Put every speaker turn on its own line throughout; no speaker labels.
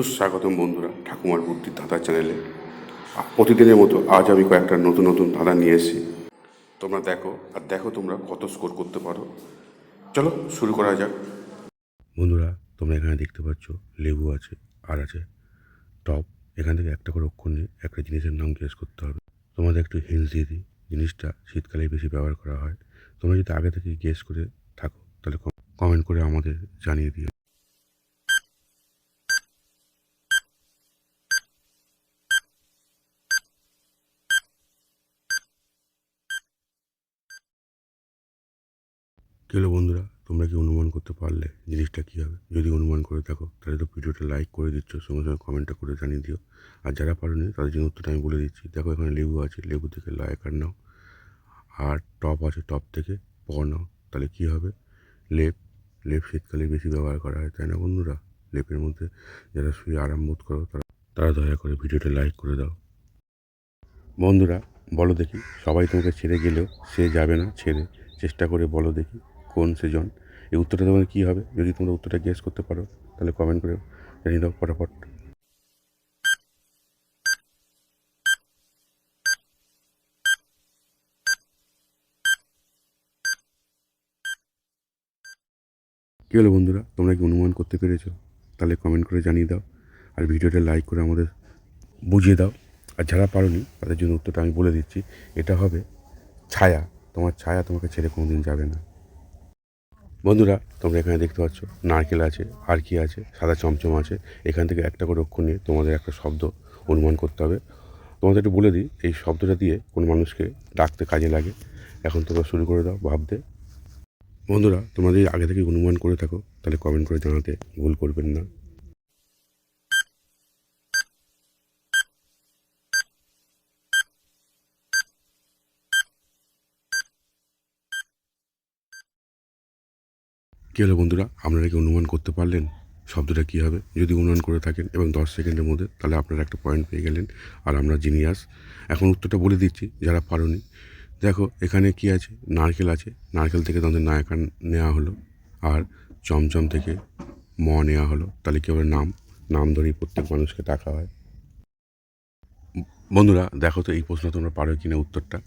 সুস্বাগতম বন্ধুরা, ঠাকুমার বুদ্ধির ধাঁধা চ্যানেলে। প্রতিদিনের মতো আজ আমি কয়েকটা নতুন নতুন ধাঁধা নিয়ে এসেছি। তোমরা দেখো, আর দেখো তোমরা কত স্কোর করতে পারো। চলো, শুরু করা যাক। বন্ধুরা, তোমরা এখানে দেখতে পাচ্ছ, লেবু আছে, আর আছে টপ। এখান থেকে একটা করে অক্ষর নিয়ে একটা জিনিসের নাম গেস করতে হবে। তোমাদের একটু হিন্স দিয়ে দিই। জিনিসটা শীতকালে বেশি ব্যবহার করা হয়। তোমরা যদি আগে থেকে গেস করে থাকো, তাহলে কমেন্ট করে আমাদের জানিয়ে দিও। কী বন্ধুরা? তোমরা কি অনুমান করতে পারলে জিনিসটা কী হবে? যদি অনুমান করে থাকো, তাহলে তো ভিডিওটা লাইক করে দিচ্ছ, সঙ্গে সঙ্গে কমেন্টটা করে জানিয়ে দিও। আর যারা পারোনি, তাদের জন্য উত্তরটা আমি বলে দিচ্ছি। দেখো, এখানে লেবু আছে, লেবু থেকে লয়কার নাও। আর টপ আছে, টপ থেকে প নাও। তাহলে কী হবে? লেপ। লেপ শীতকালে বেশি ব্যবহার করা হয়, তাই না বন্ধুরা? লেপের মধ্যে যারা শুয়ে আরাম বোধ করো, তারা তারা দয়া করে ভিডিওটা লাইক করে দাও। বন্ধুরা, বলো দেখি, সবাই তোমাকে ছেড়ে গেলেও সে যাবে না, ছেড়ে। চেষ্টা করে বলো দেখি কোন সেজন? এই উত্তরটা তোমাদের কী হবে? যদি তোমরা উত্তরটা গেস করতে পারো, তাহলে কমেন্ট করে জানিয়ে দাও ফটাফট। কী হলো বন্ধুরা? তোমরা কি অনুমান করতে পেরেছ? তাহলে কমেন্ট করে জানিয়ে দাও। আর ভিডিওটা লাইক করে আমাদের বুঝিয়ে দাও। আর যারা পারোনি, তাদের জন্য উত্তরটা আমি বলে দিচ্ছি। এটা হবে ছায়া। তোমার ছায়া তোমাকে ছেড়ে কোনো দিন যাবে না। বন্ধুরা, তোমরা এখানে দেখতে পাচ্ছ, নারকেল আছে আর কি আছে, সাদা চমচম আছে। এখান থেকে একটা করে অক্ষর নিয়ে তোমাদের একটা শব্দ অনুমান করতে হবে। তোমাদের একটু বলে দিই, এই শব্দটা দিয়ে কোনো মানুষকে ডাকতে কাজে লাগে। এখন তোমরা শুরু করে দাও, ভাবতে। বন্ধুরা তোমাদের আগে থেকে অনুমান করে থাকো, তাহলে কমেন্ট করে জানাতে ভুল করবেন না। কী হলো বন্ধুরা? আপনারা কি অনুমান করতে পারলেন? শব্দটা কী হবে? যদি অনুমান করে থাকেন এবং দশ সেকেন্ডের মধ্যে, তাহলে আপনারা একটা পয়েন্ট পেয়ে গেলেন আর আমরা জিনিয়াস। এখন উত্তরটা বলে দিচ্ছি যারা পারোনি। দেখো, এখানে কি আছে? নারকেল আছে। নারকেল থেকে তাদের নায়কা নেওয়া হলো। আর চমচম থেকে ম নেওয়া হলো। তাহলে কী হবে? নাম। নাম ধরেই প্রত্যেক মানুষকে ডাকা হয়। বন্ধুরা, দেখো তো এই প্রশ্ন তোমরা পারো কিনা উত্তরটা।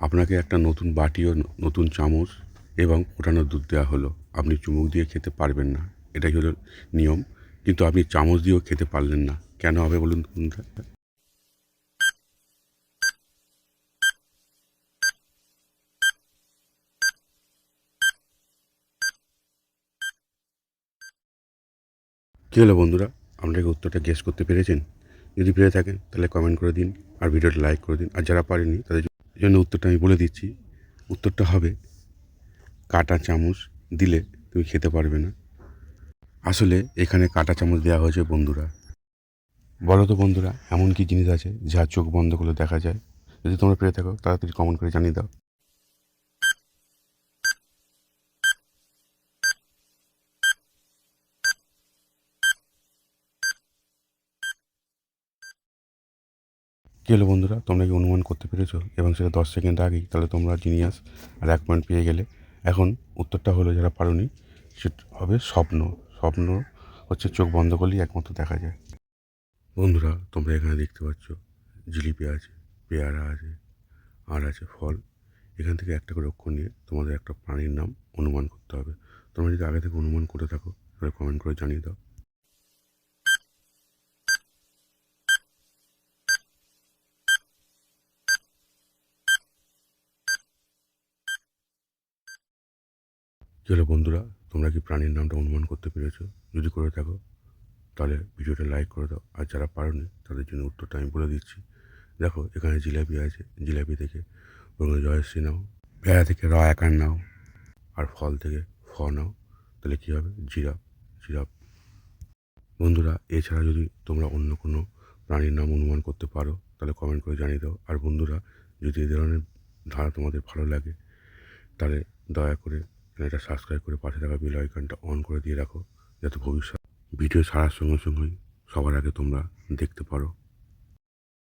আপনাকে একটা নতুন বাটি ও নতুন চামচ এবং ফোটানো দুধ দেওয়া হলো। আপনি চুমুক দিয়ে খেতে পারবেন না। এটাই হলো নিয়ম। কিন্তু আপনি চামচ দিয়েও খেতে পারলেন না। কেন হবে বলুন কী হলো বন্ধুরা? আপনারা কি উত্তরটা গেস করতে পেরেছেন? যদি পেরে থাকেন, তাহলে কমেন্ট করে দিন আর ভিডিওটা লাইক করে দিন। আর যারা পারেনি তাদের জন্য উত্তরটা আমি বলে দিচ্ছি। উত্তরটা হবে কাটা চামচ দিলে তুমি খেতে পারবে না। আসলে এখানে কাটা চামচ দেওয়া হয়েছে বন্ধুরা। বলো তো বন্ধুরা, এমন কি জিনিস আছে যা চোখ বন্ধ করলে দেখা যায়? যদি তোমরা পেয়ে থাকো, তাড়াতাড়ি কমেন্ট করে জানিয়ে দাও। কী হলো বন্ধুরা? তোমরা কি অনুমান করতে পেরেছ? এবং সেটা দশ সেকেন্ড আগেই, তাহলে তোমরা জিনিয়াস আর এক পয়েন্ট পেয়ে গেলে এখন উত্তরটা হলো যারা পারোনি, সেটা হবে স্বপ্ন। স্বপ্ন হচ্ছে চোখ বন্ধ করলেই একমাত্র দেখা যায়। বন্ধুরা, তোমরা এখানে দেখতে পাচ্ছ জিলিপি আছে, পেয়ারা আছে, আর আছে ফল। এখান থেকে একটা করে অক্ষর নিয়ে তোমাদের একটা প্রাণীর নাম অনুমান করতে হবে। তোমরা যদি আগে থেকে অনুমান করে থাকো, তাহলে কমেন্ট করে জানিয়ে দাও। হলো বন্ধুরা? তোমরা কি প্রাণীর নামটা অনুমান করতে পেরেছ? যদি করে থাকো, তাহলে ভিডিওটা লাইক করে দাও। আর যারা পারোনি, তাদের জন্য উত্তরটা আমি বলে দিচ্ছি। দেখো, এখানে জিলাপি আছে। জিলাপি থেকে বলুন জয়শ্রী নাও। পেয়ারা থেকে র একার নাও। আর ফল থেকে ফ নাও। তাহলে কী হবে? জিরাফ। জিরাফ। বন্ধুরা, এছাড়া যদি তোমরা অন্য কোনো প্রাণীর নাম অনুমান করতে পারো, তাহলে কমেন্ট করে জানিয়ে দাও। আর বন্ধুরা, যদি এই ধরনের ধারা তোমাদের ভালো লাগে, তাহলে দয়া করে চ্যানেলটা সাবস্ক্রাইব করে পাশে থাকা বেল আইকনটা অন করে দিয়ে রাখো, যাতে ভবিষ্যৎ ভিডিও ছাড়ার সঙ্গে সঙ্গেই সবার আগে তোমরা দেখতে পারো।